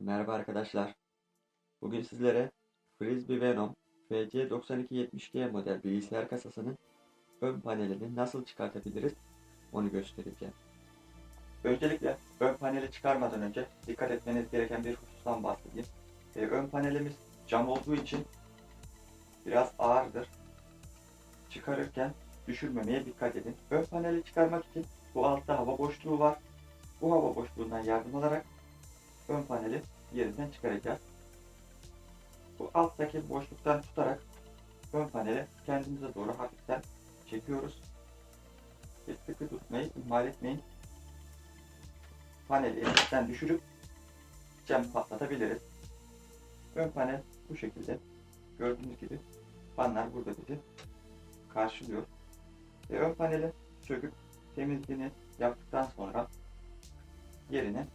Merhaba arkadaşlar. Bugün sizlere Frisbee Venom FC9270G model bilgisayar kasasının ön panelini nasıl çıkartabiliriz onu göstereceğim. Öncelikle ön paneli çıkarmadan önce dikkat etmeniz gereken bir husustan bahsedeyim. Ee, ön panelimiz cam olduğu için biraz ağırdır. Çıkarırken düşürmemeye dikkat edin. Ön paneli çıkarmak için bu altta hava boşluğu var. Bu hava boşluğundan yardım alarak ön paneli yerinden çıkaracağız. Bu alttaki boşluktan tutarak ön paneli kendimize doğru hafiften çekiyoruz. Ve sıkı tutmayı ihmal etmeyin. Paneli elimizden düşürüp cam patlatabiliriz. Ön panel bu şekilde. Gördüğünüz gibi fanlar burada bizi karşılıyor. Ve ön paneli söküp temizliğini yaptıktan sonra yerine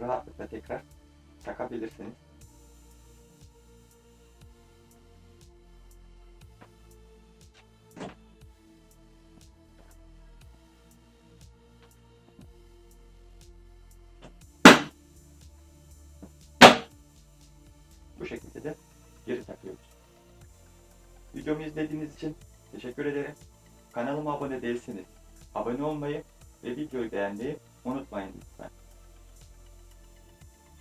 rahatlıkla tekrar takabilirsiniz. Bu şekilde de geri takıyoruz. Videomu izlediğiniz için teşekkür ederim. Kanalıma abone değilseniz abone olmayı ve videoyu beğenmeyi unutmayın lütfen.